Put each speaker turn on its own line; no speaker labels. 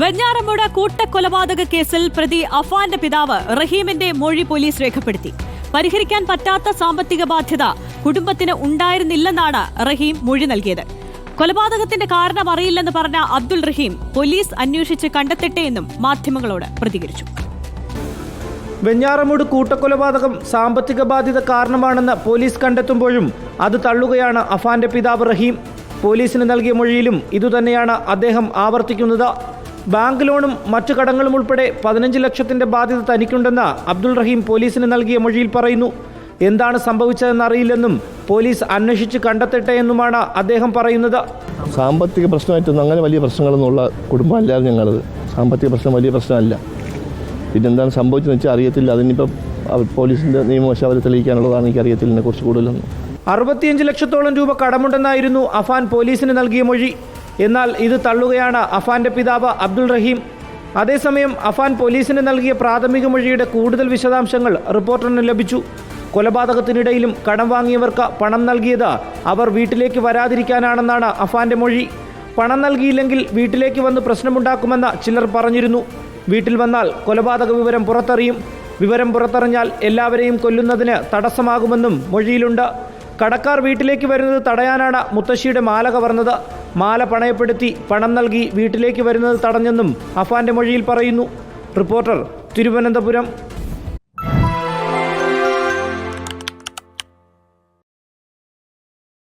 വെഞ്ഞാറമൂട് കൂട്ടക്കൊലപാതക കേസിൽ പ്രതി അഫാന്റെ പിതാവ് റഹീമിന്റെ മൊഴി പോലീസ് രേഖപ്പെടുത്തി. പരിഹരിക്കാൻ പറ്റാത്ത സാമ്പത്തിക ബാധ്യത കുടുംബത്തിന് ഉണ്ടായിരുന്നില്ലെന്നാണ് റഹീം മൊഴി നൽകിയത്. കൊലപാതകത്തിന്റെ കാരണം അറിയില്ലെന്ന് പറഞ്ഞ അബ്ദുൾ റഹീം പോലീസ് അന്വേഷിച്ച് കണ്ടെത്തട്ടെ എന്നും മാധ്യമങ്ങളോട് പ്രതികരിച്ചു.
വെഞ്ഞാറമൂട് കൂട്ടക്കൊലപാതകം സാമ്പത്തിക ബാധ്യത കാരണമാണെന്ന് പോലീസ് കണ്ടെത്തുമ്പോഴും അത് തള്ളുകയാണ് അഫാന്റെ പിതാവ് റഹീം. പോലീസിന് നൽകിയ മൊഴിയിലും ഇതുതന്നെയാണ് അദ്ദേഹം ആവർത്തിക്കുന്നത്. ബാങ്ക് ലോണും മറ്റു കടങ്ങളും ഉൾപ്പെടെ പതിനഞ്ച് ലക്ഷത്തിന്റെ ബാധ്യത തനിക്കുണ്ടെന്ന് അബ്ദുൾ റഹീം പോലീസിന് നൽകിയ മൊഴിയിൽ പറയുന്നു. എന്താണ് സംഭവിച്ചതെന്ന് അറിയില്ലെന്നും പോലീസ് അന്വേഷിച്ച് കണ്ടെത്തട്ടെ എന്നുമാണ് അദ്ദേഹം പറയുന്നത്.
സാമ്പത്തിക പ്രശ്നമായിട്ടൊന്നും അങ്ങനെ വലിയ പ്രശ്നങ്ങളൊന്നുമുള്ള കുടുംബമല്ലായിരുന്നു ഞങ്ങളത്. സാമ്പത്തിക പ്രശ്നം വലിയ പ്രശ്നമല്ല. പിന്നെ എന്താണ് സംഭവിച്ചതെന്ന് വെച്ചാൽ അറിയത്തില്ല. അതിനിപ്പം പോലീസിന്റെ പോലീസിന്റെ നിയമവശം അവർ തെളിയിക്കാനുള്ളതാണ് എനിക്ക് അറിയത്തില്ല. ഇതിനെക്കുറിച്ച് കൂടുതലൊന്നും.
അറുപത്തിയഞ്ച് ലക്ഷത്തോളം രൂപ കടമുണ്ടെന്നായിരുന്നു അഫാൻ പോലീസിന് നൽകിയ മൊഴി. എന്നാൽ ഇത് തള്ളുകയാണ്. അഫാന്റെ പിതാവ് അബ്ദുൾ റഹീം. അതേസമയം അഫാൻ പോലീസിന് നൽകിയ പ്രാഥമിക മൊഴിയുടെ കൂടുതൽ വിശദാംശങ്ങൾ റിപ്പോർട്ടറിന് ലഭിച്ചു. കൊലപാതകത്തിനിടയിലും കടം വാങ്ങിയവർക്ക് പണം നൽകിയത് അവർ വീട്ടിലേക്ക് വരാതിരിക്കാനാണെന്നാണ് അഫാന്റെ മൊഴി. പണം നൽകിയില്ലെങ്കിൽ വീട്ടിലേക്ക് വന്ന് പ്രശ്നമുണ്ടാക്കുമെന്ന് ചിലർ പറഞ്ഞിരുന്നു. വീട്ടിൽ വന്നാൽ കൊലപാതക വിവരം പുറത്തറിയും. വിവരം പുറത്തറിഞ്ഞാൽ എല്ലാവരെയും കൊല്ലുന്നതിന് തടസ്സമാകുമെന്നും മൊഴിയിലുണ്ട്. കടക്കാർ വീട്ടിലേക്ക് വരുന്നത് തടയാനാണ് മുത്തശ്ശിയുടെ മാല കവർന്നത് മാല പണയപ്പെടുത്തി പണം നൽകി വീട്ടിലേക്ക് വരുന്നത് തടഞ്ഞെന്നും അഫാന്റെ മൊഴിയിൽ പറയുന്നു. റിപ്പോർട്ടർ തിരുവനന്തപുരം.